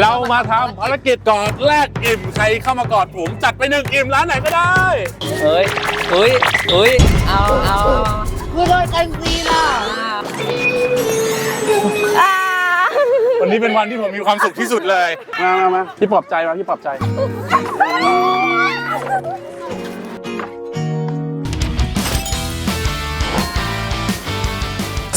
เรามาทำภารกิจกอดแลกอิ่มใครเข้ามากอดผมจัดไปหนึ่งอิ่มร้านไหนก็ได้เฮ้ยเฮ้ยเฮ้ยเอาเอากูโดนกันซีน่ะวันนี้เป็นวันที่ผมมีความสุขที่สุดเลย มามามาพี่ปลอบใจมาพี่ปลอบใจ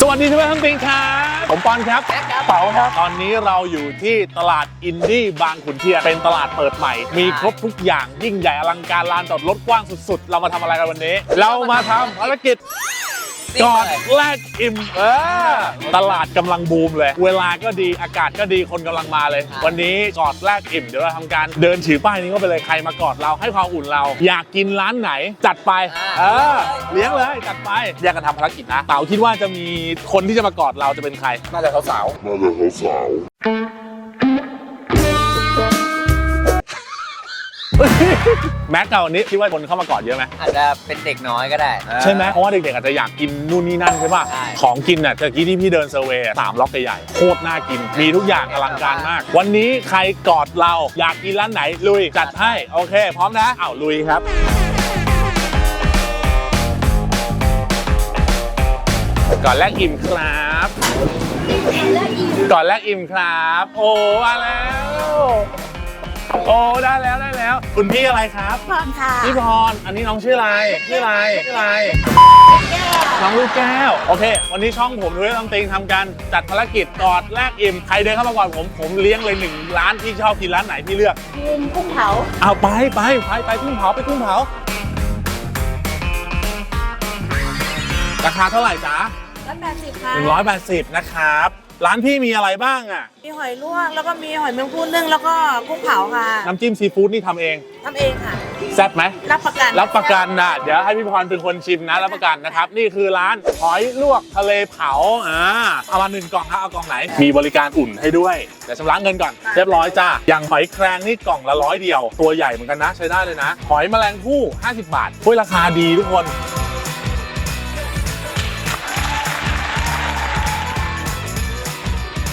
วัสดีทุกท่านปิงครับผมปอนครับเป๋าครับ ตอนนี้เราอยู่ที่ตลาดอินดี้บางขุนเทียนเป็นตลาดเปิดใหม่ มีครบทุกอย่างยิ่งใหญ่อลังการลานจอดรถกว้างสุดๆ เรามาทำอะไรกันวันนี้ เรามาทำภารกิจ กอดแลกอิ่มเออตลาดกำลังบูมเลย เวลาก็ดีอากาศก็ดีคนกำลังมาเลย วันนี้กอดแลกอิ่มเดี๋ยวเราทำการเดินถือป้ายนี้ก็ไปเลยใครมากอดเราให้ความอุ่นเรา อยากกินร้านไหน จัดไปเออเลี้ยงเลยจัดไปแยกกันทำภารกิจนะเต๋าคิดว่าจะมีคนที่จะมากอดเราจะเป็นใคร น่าจะสาวน่าจะเขาสาวๆ แม็กกับวันนี้คิดว่าคนเข้ามากอดเยอะไหม อาจจะเป็นเด็กน้อยก็ได้ ใช่ไหมเพราะว่าเด็กๆอาจจะอยากกินนู่นนี่นั่นใช่ป่ะ ใช่ ของกินน่ะตะกี้ที่พี่เดินเซอร์เวย์อะสามล็อกใหญ่ๆโคตรน่ากิน มีทุกอย่างอลังการมาก วันนี้ใครกอดเราอยากกินร้านไหนลุยจัดให้ โอเค พร้อมนะอ้าวลุยครับ ก่อนแรกอิ่มครับ ก่อนแรกอิ่มครับ โอ้มาแล้ว โอ้ได้แล้วได้แล้ว คุณพี่อะไรครับพรค่ะพี่พรอันนี้น้องชื่ออะไรชื่ออะไรชื่ออะไรน้องลูกแก้วโอเค วันนี้ช่องผมด้วยต้องติงทำการจัดภารกิจกอดแลกอิ่มใครเดินเข้ามาก่อนผมผมเลี้ยงเลยหนึ่งร้านที่ชอบกินร้านไหนพี่เลือกยืนกุ้งเผาเอาไปไปไปไปกุ้งเผาไปกุ้งเผาราคาเท่าไหร่จ๊ะร้อยแปดสิบค่ะ180 นะครับ ร้านพี่มีอะไรบ้างอะ มีหอยลวกแล้วก็มีหอยแมงภู่นึ่งแล้วก็กุ้งเผาค่ะน้ำจิ้มซีฟู้ดนี่ทำเอง ทำเองค่ะ แซ่บไหม รับประกันรับประกันนะเดี๋ยวให้พี่พรเป็นคนชิมนะ รับประกันนะครับ นี่คือร้านหอยลวกทะเลเผาอ่าเอามาหนึ่งกล่องครับเอากล่องไหน มีบริการอุ่นให้ด้วยเดี๋ยวชำระเงินก่อน เรียบร้อยจ้าอย่างหอยแครงนี่กล่องละร้อยเดียว ตัวใหญ่เหมือนกันนะ ใช้ได้เลยนะ หอยแมลงภู่50 บาทคุยราคาดีทุกคน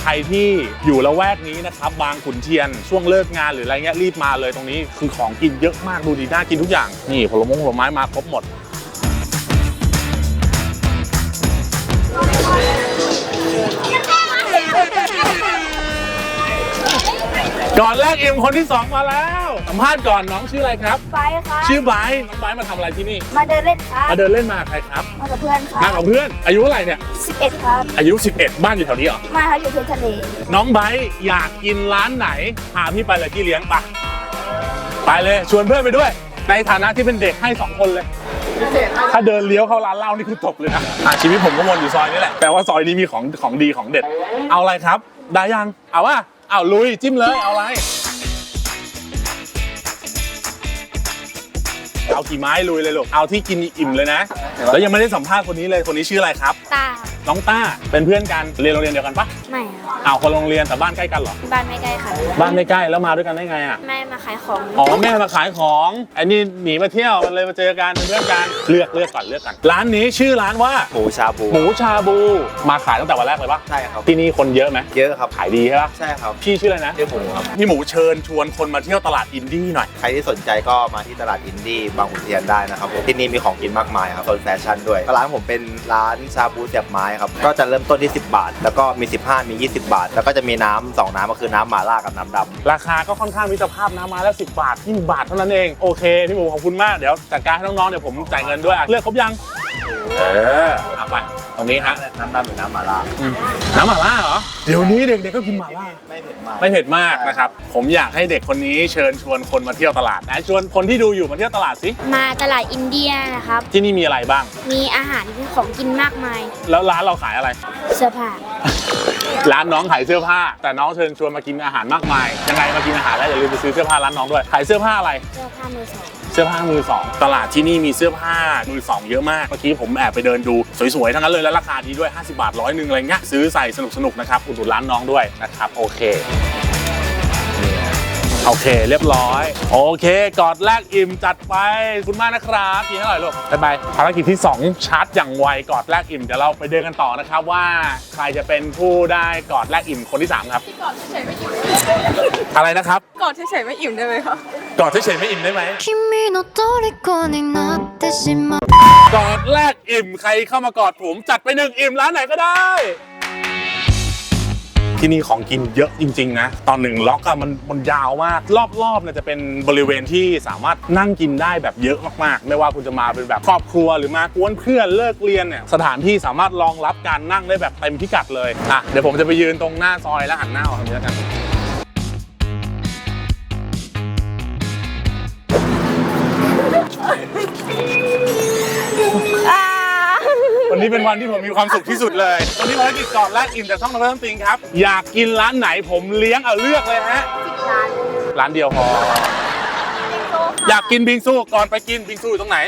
ใครที่อยู่ละแวกนี้นะครับบางขุนเทียนช่วงเลิกงานหรืออะไรเงี้ยรีบมาเลยตรงนี้คือของกินเยอะมากดูดีน่ากินทุกอย่างนี่ผลมงผลไม้มาครบหมดก่อนแรกเอ็มคนที่สองมาแล้ว สัมภาษณ์ก่อนน้องชื่ออะไรครับ ไปค่ะชื่อไบร์ทน้องไบร์ทมาทำอะไรที่นี่ มาเดินเล่นค่ะมาเดินเล่นมากับใครครับ มากับเพื่อนค่ะมากับเพื่อน อายุเท่าไหร่เนี่ยสิบเอ็ดครับ อายุ 11 บ้านอยู่แถวนี้เหรอ มาเขาอยู่เทียนทะเลน้องไบร์ทอยากกินร้านไหน พาพี่ไปเลยพี่เลี้ยงปะไปเลยชวนเพื่อนไปด้วย ในฐานะที่เป็นเด็กให้สองคนเลย ถ้าเดินเลี้ยวเข้าร้านเหล้านี่คือตกเลยนะอะชีวิตผมก็วนอยู่ซอยนี้แหละแปลว่าซอยนี้มีของของดีของเด็ด เอาอะไรครับ ได้ยัง เอาว่าเอาลุยจิ้มเลยเอาอะไร เอากี่ไม้ลุยเลยลูกเอาที่กินอิ่มเลยนะ แล้วยังไม่ได้สัมภาษณ์คนนี้เลยคนนี้ชื่ออะไรครับ ตา น้องต้าเป็นเพื่อนกันเรียนโรงเรียนเดียวกันปะไม่ครับอ้าวคนโรงเรียนแต่บ้านใกล้กันเหรอ บ้านไม่ใกล้ค่ะบ้านไม่ใกล้แล้วมาด้วยกันได้ไงอะ แม่มาขายของอ๋อแม่มาขายของไอ้นี่หนีมาเที่ยวมันเลยมาเจอกันเป็นเพื่อนกันเลือกเลือกก่อนเลือกกันร้านนี้ชื่อร้านว่าหมูชาบูหมูชาบูมาขายตั้งแต่วันแรกเลยปะใช่ครับที่นี่คนเยอะไหมเยอะครับขายดีใช่ปะใช่ครับพี่ชื่ออะไรนะชื่อหมูครับพี่หมูเชิญชวนคนมาเที่ยวตลาดอินดี้หน่อยใครที่สนใจก็มาที่ตลาดอินดี้บางขุนเทียนได้นะครับผมที่นี่มีของกินมากมายครับโซนแฟชั่นด้วยร้านผมเป็นร้านชาบูเสียบไม้ครับ ก็จะเริ่มต้นที่ 10 บาท แล้วก็มี 15 มี 20 บาท แล้วก็จะมีน้ำสองน้ำก็คือน้ำหมาล่ากับน้ำดำราคาก็ค่อนข้างมิตรภาพนะมาแล้ว 10 บาท20บาทเท่านั้นเองโอเคพี่หมูขอบคุณมากเดี๋ยวจัดการให้น้องๆเดี๋ยวผมจ่ายเงินด้วยอะเลือกครบยัง เออเอาไปตรงนี้ฮะน้ำดำหรือน้ำหม่าล่าน้ำหม่าล่าเหรอ เดี๋ยวนี้เด็กๆก็กินหม่าล่า ไม่เผ็ดมากไม่เผ็ดมากนะครับ ผมอยากให้เด็กคนนี้เชิญชวนคนมาเที่ยวตลาดนะชวนคนที่ดูอยู่มาเที่ยวตลาดสิ มาตลาดอินเดียนะครับ ที่นี่มีอะไรบ้าง มีอาหารของกินมากมาย แล้วร้านเราขายอะไร เสื้อผ้า ร้านน้องขายเสื้อผ้า แต่น้องเชิญชวนมากินอาหารมากมาย ยังไงมากินอาหารแล้วอย่าลืมไปซื้อเสื้อผ้าร้านน้องด้วย ขายเสื้อผ้าอะไร เสื้อผ้ามือสองเสื้อผ้ามือสองตลาดที่นี่มีเสื้อผ้ามือสองเยอะมาก เมื่อกี้ผมแอบไปเดินดูสวยๆ ทั้งนั้นเลยและราคาดีด้วย 50 บาทร้อยหนึ่งอะไรเงี้ยซื้อใส่สนุกๆนะครับอุดหนุนร้านน้องด้วยนะครับโอเคโอเค เรียบร้อย โอเค กอดแรกอิ่มจัดไปขอบคุณมากนะครับกินให้อร่อยลูกบ๊ายบายภารกิจที่ 2 ชาร์จอย่างไวกอดแรกอิ่มเดี๋ยวเราไปเดินกันต่อนะครับ ว่าใครจะเป็นผู้ได้กอดแรกอิ่มคนที่ 3 ครับ กอดเฉยๆไม่อิ่มอะไรนะครับ กอดเฉยๆไม่อิ่มได้ไหมคะกอดเฉยๆไม่อิ่มได้ไหม กอดแรกอิ่มใครเข้ามากอดผม จัดไปหนึ่งอิ่มร้านไหนก็ได้ ที่นี่ของกินเยอะจริง ๆ นะ ตอนหนึ่งล็อกอะมันมันยาวมาก รอบๆเนี่ยจะเป็นบริเวณที่สามารถนั่งกินได้แบบเยอะมากๆ ไม่ว่าคุณจะมาเป็นแบบครอบครัวหรือมากวนเพื่อนเลิกเรียนเนี่ยสถานที่สามารถรองรับการนั่งได้แบบเต็มพิกัดเลยอะเดี๋ยวผมจะไปยืนตรงหน้าซอยแล้วหันหน้าออกทางนี้แล้วกัน วันนี้เป็นวันที่ผมมีความสุขที่สุดเลยวันนี้ภารกิจก่อนแรกอิ่มจากช่องน้ำเริ่มติงครับ อยากกินร้านไหนผมเลี้ยงเอาเลือกเลยฮะ ร้านเดียวพอ อยากกินบิงซูก่อนไปกินบิงซูอยู่ตรงไหน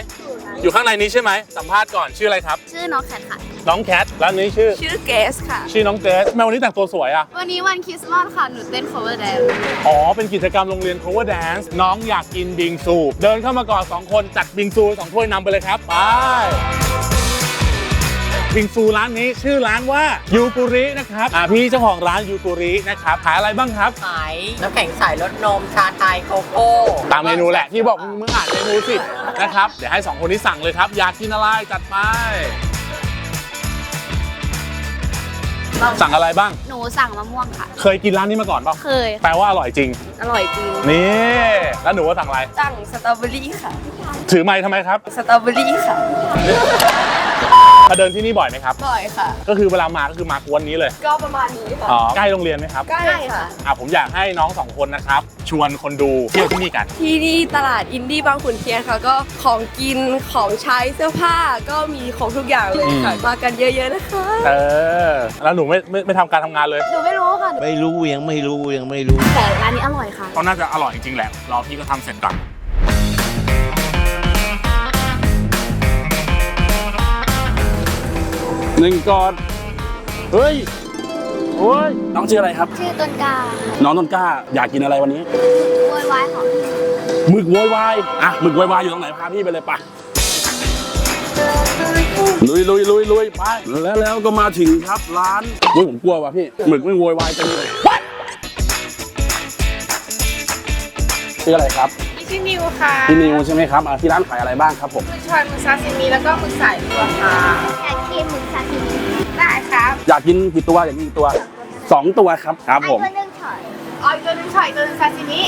อยู่ข้างในนี้ใช่ไหมสัมภาษณ์ก่อนชื่ออะไรครับ ชื่อน้องแคทค่ะ น้องแคทร้านนี้ชื่อ ชื่อเกสค่ะ ชื่อน้องเกรซทำไมวันนี้แต่งตัวสวยอะ วันนี้วันคริสต์มาสค่ะ หนูเต้น cover dance อ๋อ เป็นกิจกรรมโรงเรียน cover dance น้องอยากกินบิงซู เดินเข้ามาก่อน 2 คนจัดบิงซูสองถ้วยนำไปเลยครับ ไป บิงซูร้านนี้ชื่อร้านว่ายูกุรินะครับอ่าพี่เจ้าของร้านยูกุรินะครับขายอะไรบ้างครับ ขายน้ำแข็งใสรสนม ชาไทยโกโก้ตามเมนูแหละที่บอกมึงอ่านเมนูสินะครับเดี๋ยวให้2คนนี้สั่งเลยครับอยากกินอะไรจัดไปสั่งอะไรบ้าง หนูสั่งมะม่วงค่ะ เคยกินร้านนี้มาก่อนเปล่าเคย แปลว่าอร่อยจริง อร่อยจริง นี่ แล้วหนูว่าสั่งอะไร สั่งสตรอเบอรี่ค่ะ ถือไม้ทำไมครับ สตรอเบอรี่ค่ะ มาเดินที่นี่บ่อยไหมครับ บ่อยค่ะ ก็คือเวลามาก็คือมากวนนี้เลย ก็ประมาณนี้ค่ะ อ๋อ ใกล้โรงเรียนไหมครับ ใกล้ค่ะ อะผมอยากให้น้องสองคนนะครับ ชวนคนดูเที่ยวที่นี่กัน ที่นี่ตลาดอินดี้บางขุนเทียนค่ะ ก็ของกินของใช้เสื้อผ้าก็มีของทุกอย่างเลยค่ะอืมมากันเยอะ ๆ นะคะ เออ แล้วหนูไม่ไม่ไม่ทำการทำงานเลย หนูไม่รู้ค่ะ ไม่รู้ยังไม่รู้ยังไม่รู้ แต่ร้านนี้อร่อยค่ะ เขาน่าจะอร่อยจริงๆแหละ รอพี่ก็ทำเสร็จก่อน หนึ่งก่อนเฮ้ยโอ้ยน้องชื่ออะไรครับ ชื่อต้นกล้าน้องต้นกล้าอยากกินอะไรวันนี้โวยวายของหมึกโวยวายอะหมึกโวยวายอยู่ตรงไหนพาพี่ไปเลยปะลุยลุยลุยลุยไปแล้วแล้วก็มาถึงครับร้านอุ้ยผมกลัวว่ะพี่หมึกไม่โวยวายจังเลยชื่ออะไรครับ ชื่อนิวค่ะพี่นิวใช่ไหมครับอะที่ร้านขายอะไรบ้างครับผมชอยมือซาซิมิแล้วก็มือสายตัวค่ะ อยากกินหมึกซาซิมิได้ครับอยากกินกี่ตัวอยากกินกี่ตัวสองตัวครับครับผมไอ้ตัวหนึ่งถอยเอาอีกตัวหนึงชอยอีกตัวหนึงซาซิมิ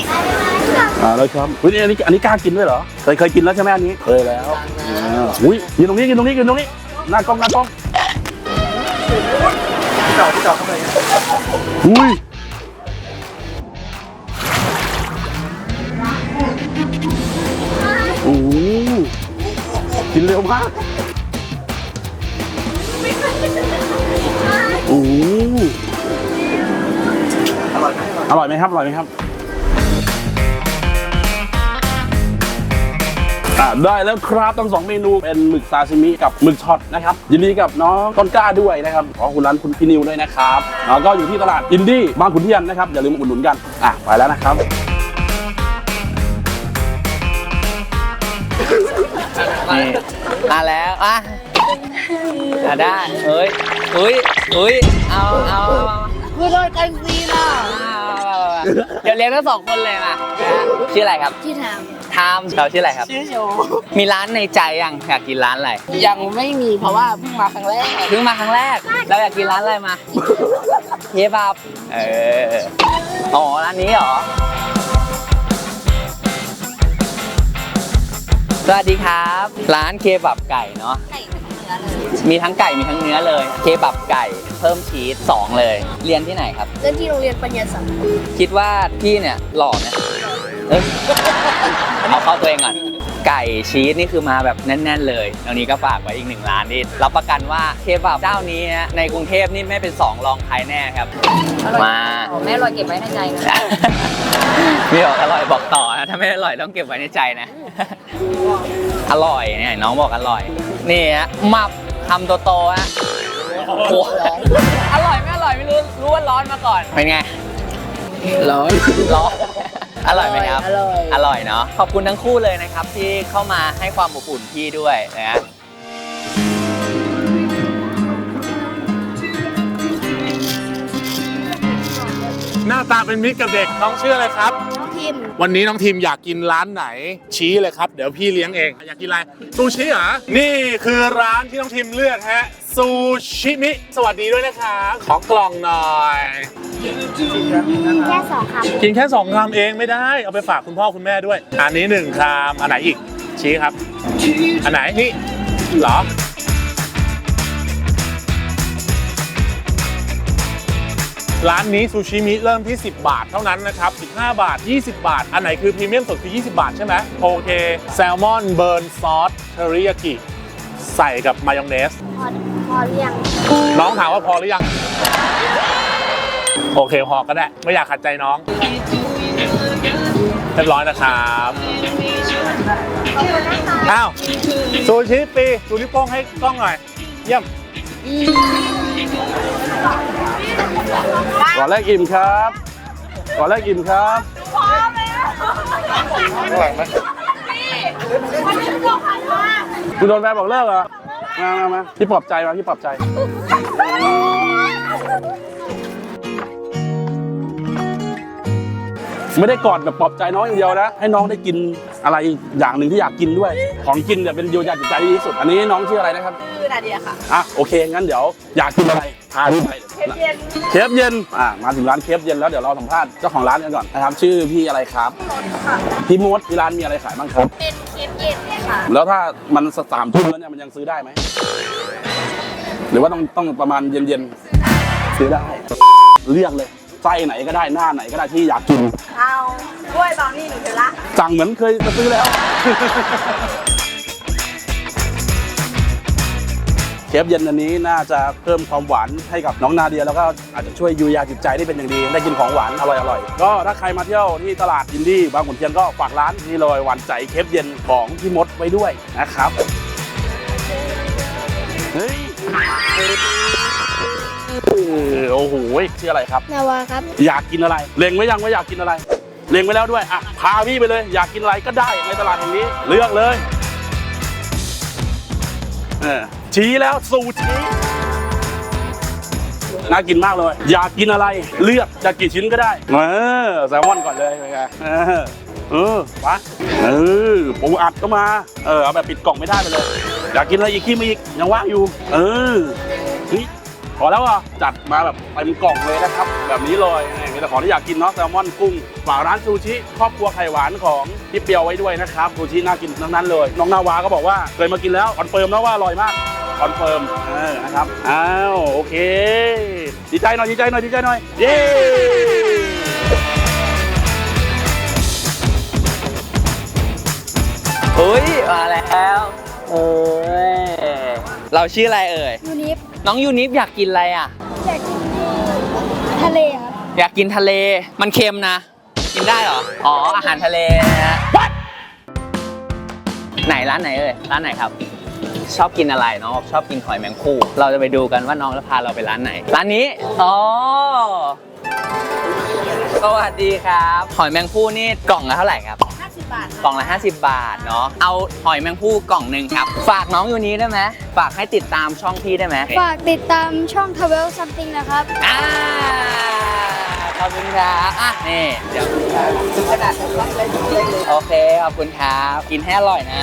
อ่าแล้วครับอุ้ยอันนี้อันนี้กล้ากินด้วยเหรอเคยเคยกินแล้วใช่ไหมอันนี้เคยแล้วอ่าอุ้ยกินตรงนี้กินตรงนี้กินตรงนี้หน้ากล้องหน้ากล้องจอดที่จอดเข้าไปอุ้ย เร็วมากโอ้โหอร่อยไหมครับ อร่อยไหมครับอะได้แล้วครับทั้งสองเมนูเป็นหมึกซาซิมิกับหมึกช็อตนะครับยินดีกับน้องต้นกล้าด้วยนะครับขอคุณร้านคุณพี่นิวด้วยนะครับแล้วก็อยู่ที่ตลาดอินดี้บางขุนเทียนนะครับอย่าลืมมาอุดหนุนกันอะไปแล้วนะครับ นี่มาแล้วอะอะได้เอ้ยเอ้ยเอ้ยเอาเอาเอาคือโดนกันซีล่ะเอาเอาเดี๋ยวเลี้ยงทั้งสองคนเลยมาชื่ออะไรครับที่ททามเราชื่ออะไรครับ ชื่อโชมีร้านในใจยังอยากกินร้านอะไร ยังไม่มีเพราะว่าเพิ่งมาครั้งแรกเพิ่งมาครั้งแรก เราอยากกินร้านอะไรมาเคบับเอออ๋อร้านนี้เหรอ สวัสดีครับ ร้านเคบับไก่เนาะำไก่เป็นเนื้อเลยมีทั้งไก่มีทั้งเนื้อเลย เคบับไก่เพิ่มชีสสองเลย เรียนที่ไหนครับ เล่นที่โรงเรียนปัญญาสังคิดว่าพี่เนี่ยหล่อไหมเอ้ยเอาเข้าตัวเองก่อน ไก่ชีสนี่คือมาแบบแน่น ๆ เลยตรงนี้ก็ฝากไว้อีกหนึ่งร้านที่รับประกันว่าเคบับเจ้านี้นะในกรุงเทพนี่ไม่เป็นสองรองใครแน่ครับมาแม่รอยเก็บไว้ในใจนะพี่บอกอร่อยบอกต่อนะถ้าไม่อร่อยต้องเก็บไว้ในใจนะ อร่อยเนี่ยน้องบอกอร่อย นี่ฮะมับคำโตๆฮะโอ้โหอร่อยไม่อร่อยไม่รู้รู้ว่าร้อนมาก่อนเป็นไง ร้อนร้อน อร่อยไหมครับ อร่อย อร่อยเนาะ ขอบคุณทั้งคู่เลยนะครับ ที่เข้ามาให้ความอบอุ่นพี่ด้วยนะหน้าตาเป็นมิตรกับเด็กน้องชื่ออะไรครับทีมวันนี้น้องทีมอยากกินร้านไหน ชี้เลยครับ เดี๋ยวพี่เลี้ยงเอง อยากกินอะไรซูชิเหรอ นี่คือร้านที่น้องทีมเลือกฮะ ซูชิมิ สวัสดีด้วยนะครับขอกล่องหน่อย แค่สองคำกินแค่สองคำเองไม่ได้ เอาไปฝากคุณพ่อคุณแม่ด้วย อันนี้หนึ่งคำอันไหนอีก ชี้ครับ อันไหนนี่เหรอร้านนี้ซูชิมิเริ่มที่ 10 บาทเท่านั้นนะครับ 15 บาท 20 บาท อันไหนคือพรีเมียมสุดคือ 20 บาทใช่ไหมโอเค แซลมอนเบิร์นซอสเทอริยากิ ใส่กับมายองเนส พอพอเรียงน้องถามว่าพอหรือยัง โอเคพอก็ได้ ไม่อยากขัดใจน้องเรียบร้อยนะครับอ้าวซูชิปีดูนิ้วโป้งให้กล้องหน่อย เยี่ยมก่อนแรกอิ่มครับก่อนแรกอิ่มครับข้างหลังนะคุณโดนแฟนบอกเลิกเหรอ มามามาพี่ปลอบใจมาพี่ปลอบใจ ไม่ได้กอดแบบปลอบใจน้องอย่างเดียวนะ ให้น้องได้กินอะไรอย่างหนึ่งที่อยากกินด้วย ของกินเนี่ยเป็นเยียวยาจิตใจที่ดีที่สุด อันนี้น้องชื่ออะไรนะครับ คือนาเดียค่ะ อะโอเคงั้นเดี๋ยวอยากกินอะไรพาพี่ไปเคฟเย็นเคฟเย็นอะมาถึงร้านเคฟเย็นแล้วเดี๋ยวเราสัมภาษณ์เจ้าของร้านกันก่อนนะครับชื่อพี่อะไรครับพี่มดที่ร้านมีอะไรขายบ้างครับ เป็นเคฟเย็นค่ะ แล้วถ้ามันสามทุ่มแล้วเนี่ยมันยังซื้อได้ไหมหรือว่าต้องต้องประมาณเย็นๆซื้อได้เลือกเลยไส้ไหนก็ได้หน้าไหนก็ได้ที่อยากกิน เอากล้วยบราวนี่หนูเทลล่าสั่งเหมือนเคยจะซื้อแล้วเคฟเย็นอันนี้น่าจะเพิ่มความหวานให้กับน้องนาเดีย แล้วก็อาจจะช่วยเยูยาจิตใจได้เป็นอย่างดี ได้กินของหวานอร่อยๆ ก็ถ้าใครมาเที่ยวที่ตลาดอินดี้บางขุนเทียนก็ฝากร้านนี่เลยหวานใจเคฟเย็นของพี่มดไว้ด้วยนะครับ เฮ้ยเออ โอ้โหชื่ออะไรครับ นาวาครับ อยากกินอะไรเล็งไว้ยังว่าอยากกินอะไรเล็งไว้แล้วด้วยอะพาพี่ไปเลย อยากกินอะไรก็ได้ในตลาดแห่งนี้ เลือกเลยเออชี้แล้วสูชี้น่ากินมากเลย อยากกินอะไรเลือกจะกี่ชิ้นก็ได้เออแซลมอนก่อนเลยเป็นไงเออเออมาเออปูอัดก็มา เออเอาแบบปิดกล่องไม่ได้ไปเลย อยากกินอะไรอีกขี้มาอีกยังว่างอยู่ เออ นี่พอแล้วอะจัดมาแบบเต็มกล่องเลยนะครับ แบบนี้เลยนี่มีแต่ของที่อยากกินเนาะแซลมอนกุ้งฝากร้านซูชิครอบครัวไข่หวานของพี่เปียวไว้ด้วยนะครับซูชิน่ากินทั้งนั้นเลย น้องนาวาก็บอกว่าเคยมากินแล้วคอนเฟิร์มแล้วว่าอร่อยมากคอนเฟิร์มนะครับอ้าวโอเค ดีใจหน่อยดีใจหน่อยดีใจหน่อยเย้อุ้ย มาแล้ว เอ้ย เราชื่ออะไรเอ่ย ยูนิฟน้องยูนิฟอยากกินอะไรอะ อยากกินทะเลครับอยากกินทะเล มันเค็มนะ กินได้เหรอ อ๋อ อาหารทะเลนะฮะไหนร้านไหนเอ่ย ร้านไหนครับ ชอบกินอะไรน้องบอกชอบกินหอยแมงคู่ เราจะไปดูกันว่าน้องจะพาเราไปร้านไหน ร้านนี้ อ๋อ สวัสดีครับ หอยแมงผู้นี่กล่องละเท่าไหร่ครับ50 บาทกล่องละ 50 บาทเนาะเอาหอยแมงผู้กล่องหนึ่งครับ ฝากน้องอยู่นี้ได้ไหมฝากให้ติดตามช่องพี่ได้ไหมฝากติดตามช่อง Travel Something นะครับ อ่าขอบคุณครับอะนี่เดี๋ยวโอเคขอบคุณครับกินให้อร่อยนะ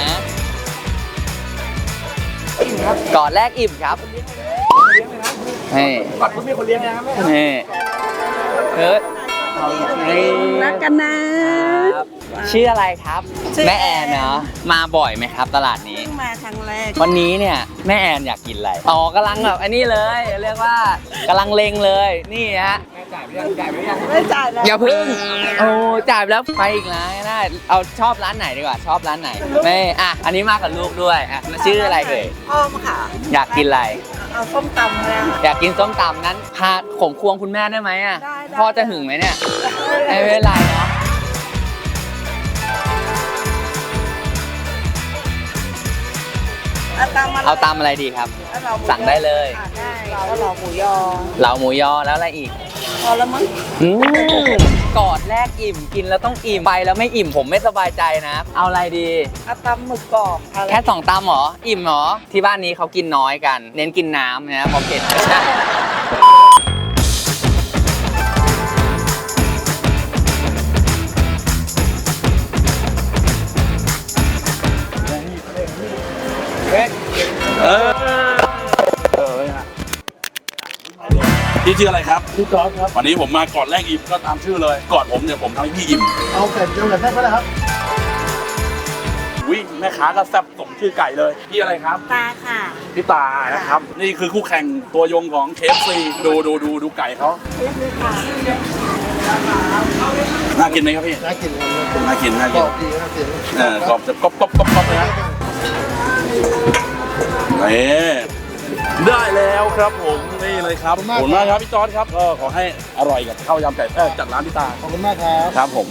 ก่อนแรกอิ่มครับนี่ก่อนคุณมีคนเลี้ยงนะครับนี่เฮ้ยนี่รักกันนะครับ ชื่ออะไรครับ ชื่อแม่แอน เนาะมาบ่อยไหมครับ ตลาดนี้ เพิ่งมาครั้งแรกวันนี้เนี่ยแม่แอนอยากกินอะไรอ๋อกำลังแบบอันนี้เลย เรียกว่ากำลังเลงเลยนี่ฮะไม่จ่ายแล้วอย่าพึ่งโอ้จ่ายไปแล้วไปอีกร้านก็ได้เอาชอบร้านไหนดีกว่า ชอบร้านไหนไม่อะอันนี้มากับลูกด้วยอะชื่ออะไรเอ่ยอ้อมค่ะอยากกินอะไร เอาส้มตำเลยค่ะอยากกินส้มตำนั้นพาขมควงคุณแม่ได้ไหมอะได้ได้ พ่อจะหึงไหมเนี่ยไม่เป็นไรเนาะ เอาตำมาเอาตำอะไรดีครับเอาเหลาหมูสั่งได้เลยอะได้เอาเหลาหมูยอเหลาหมูยอแล้วอะไรอีกพอแล้วมั้งอืมกอดแลกอิ่มกินแล้วต้องอิ่มไปแล้วไม่อิ่มผมไม่สบายใจนะ เอาอะไรดีอาตำหมึกกรอบอะไรแค่สองตำเหรอ อิ่มเหรอ ที่บ้านนี้เขากินน้อยกัน เน้นกินน้ำนะเพอเผ็ด พี่ชื่ออะไรครับพี่กอดครับ วันนี้ผมมาก่อนแรกอิ่มก็ตามชื่อเลยก่อนผมเนี่ยผมทำให้พี่อิ่มเอาไก่เจียวไก่แซ่บก็ได้ครับวิแม่ค้าก็แซ่บสมชื่อไก่เลยพี่อะไรครับตาค่ะพี่ตานะครับ นี่คือคู่แข่งตัวยงของเคฟซีดูดูดูดูไก่เขาน่ากินไหมครับพี่น่ากินน่ากินน่ากินดีน่ากินเออกรอบจะกรอบกรอบกรอบกรอบเลยนะนี่ ได้แล้วครับผมนี่เลยครับขอบคุณมากครับพี่จอร์ดครับก็ขอให้อร่อยกับข้าวยำไก่แซ่บจากร้านพี่ตาขอบคุณมากครับครับผม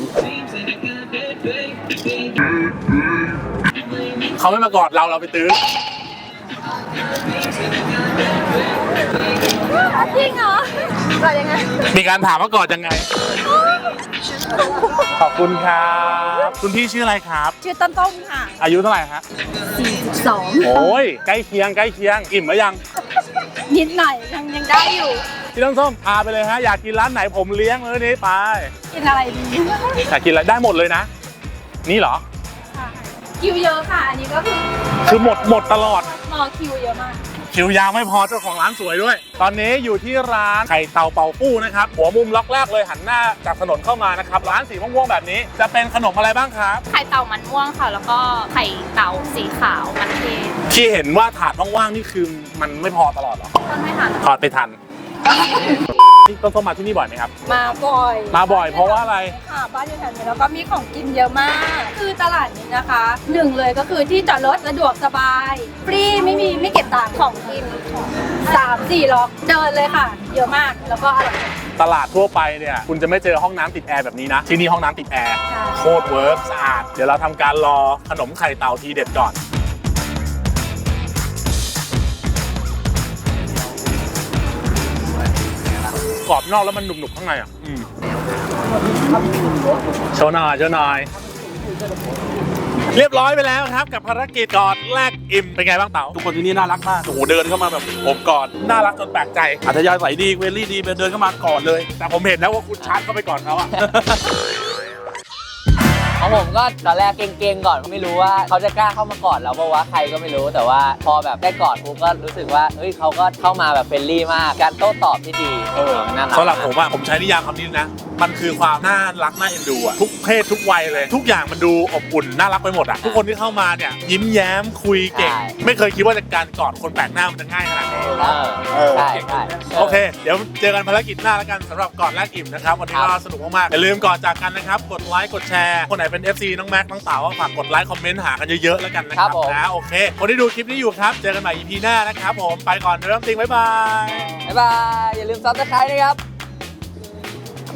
เขาไม่มากอดเราเราไปตื้อจริงเหรอก่อนยังไงมีการถามว่ากอดยังไง ขอบคุณครับ คุณพี่ชื่ออะไรครับ ชื่อต้นต้มค่ะ อายุเท่าไหร่ฮะ42โอ้ยใกล้เคียงใกล้เคียง อิ่มหรือยัง นิดหน่อยยังยังได้อยู่ พี่ต้นส้มพาไปเลยฮะ อยากกินร้านไหนผมเลี้ยงเลยนี้ไป กินอะไรดีอยากกินอะไรได้หมดเลยนะ นี่เหรอ คิวเยอะค่ะ อันนี้ก็คือคือหมดหมดตลอด รอคิวเยอะมาก คิวยาวไม่พอเจ้าของร้านสวยด้วย ตอนนี้อยู่ที่ร้านไข่เตาเป่าปู้นะครับ หัวมุมล็อกแรกเลยหันหน้าจากถนนเข้ามานะครับ ร้านสีม่วงๆแบบนี้ จะเป็นขนมอะไรบ้างครับ ไข่เต่ามันม่วงค่ะ แล้วก็ไข่เต่าสีขาวมันเทศที่เห็นว่าถาดว่างๆนี่คือมันไม่พอตลอดเหรอต้นไม่ทันถอดไปทัน นี่ต้นส้มมาที่นี่บ่อยไหมครับ มาบ่อยมาบ่อยเพราะว่าอะไร ค่ะบ้านอยู่แถวนี้แล้วก็มีของกินเยอะมาก คือตลาดนี้นะคะหนึ่งเลยก็คือที่จอดรถสะดวกสบาย ฟรีไม่มีไม่เก็บตังค์ของกินสามสี่ล็อกเดินเลยค่ะ เยอะมากแล้วก็อร่อยตลาดทั่วไปเนี่ยคุณจะไม่เจอห้องน้ำติดแอร์แบบนี้นะ ที่นี่ห้องน้ำติดแอร์ใช่โคตรเวิร์กสะอาด เดี๋ยวเราทำการรอขนมไข่เต่าทีเด็ดก่อน กรอบนอกแล้วมันหนุบๆข้างในอะอืมโชว์หน่อยโชว์หน่อยเรียบร้อยไปแล้วครับกับภารกิจกอดแลกอิ่มเป็นไงบ้างเต๋าทุกคนที่นี่น่ารักมากโอ้โหเดินเข้ามาแบบผมกอดน่ารักจนแปลกใจอัธยาศัยดีเวลลี่ดีเดินเข้ามาก่อนเลย แต่ผมเห็นแล้วว่าคุณชาร์จเข้าไปก่อนเขาอะ ของผมก็ตอนแรกเก่งๆก่อนไม่รู้ว่าเขาจะกล้าเข้ามากอดเราเพราะว่าใครก็ไม่รู้แต่ว่าพอแบบได้กอดปุ๊บก็รู้สึกว่าเฮ้ยเขาก็เข้ามาแบบเฟรนลี่มากการโต้ตอบที่ดีเออน่ารักสำหรับผมอะผมใช้นิยามคำนี้นะมันคือความน่ารักน่าเอ็นดูอะทุกเพศทุกวัยเลย ทุกอย่างมันดูอบอุ่นน่ารักไปหมดอะทุกคนที่เข้ามาเนี่ยยิ้มแย้มคุยเก่งไม่เคยคิดว่าการกอดคนแปลกหน้ามันจะง่ายขนาดนี้ เออเออ ใช่ใช่ โอเค เดี๋ยวเจอกันภารกิจหน้าแล้วกันสำหรับกอดแลกอิ่มนะครับ วันนี้ครับก็สนุกมากๆ อย่าลืมก่อนจากกันนะครับ กดไลค์ กดแชร์ คนไหนเป็น FC น้องแม็กน้องเต๋าฝากกดไลค์ คอมเมนต์หากันเยอะๆแล้วกันนะคครัรับบผม นะโอเค คนที่ดูคลิปนี้อยู่ครับ เจอกันใหม่ EP หน้านะครับผม ไปก่อนเริ่มติงบ๊ายบาย บ๊ายบาย อย่าลืมซับสไครต์นะครับ